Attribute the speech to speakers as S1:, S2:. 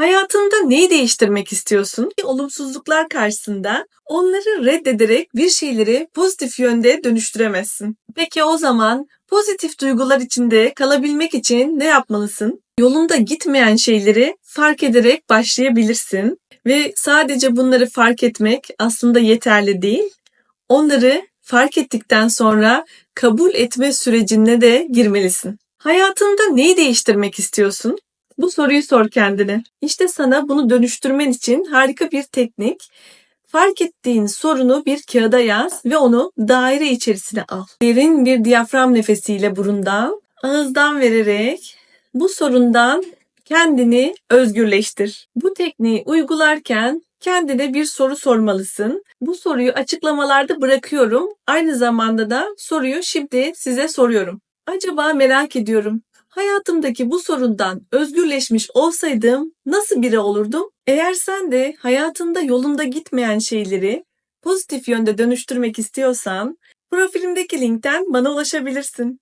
S1: Hayatında neyi değiştirmek istiyorsun? Olumsuzluklar karşısında onları reddederek bir şeyleri pozitif yönde dönüştüremezsin. Peki o zaman pozitif duygular içinde kalabilmek için ne yapmalısın? Yolunda gitmeyen şeyleri fark ederek başlayabilirsin ve sadece bunları fark etmek aslında yeterli değil. Onları fark ettikten sonra kabul etme sürecine de girmelisin. Hayatında neyi değiştirmek istiyorsun? Bu soruyu sor kendine. İşte sana bunu dönüştürmen için harika bir teknik. Fark ettiğin sorunu bir kağıda yaz ve onu daire içerisine al. Derin bir diyafram nefesiyle burundan, ağızdan vererek bu sorundan kendini özgürleştir. Bu tekniği uygularken kendine bir soru sormalısın. Bu soruyu açıklamalarda bırakıyorum. Aynı zamanda da soruyu şimdi size soruyorum. Acaba merak ediyorum. Hayatımdaki bu sorundan özgürleşmiş olsaydım nasıl biri olurdum? Eğer sen de hayatında yolunda gitmeyen şeyleri pozitif yönde dönüştürmek istiyorsan profilimdeki linkten bana ulaşabilirsin.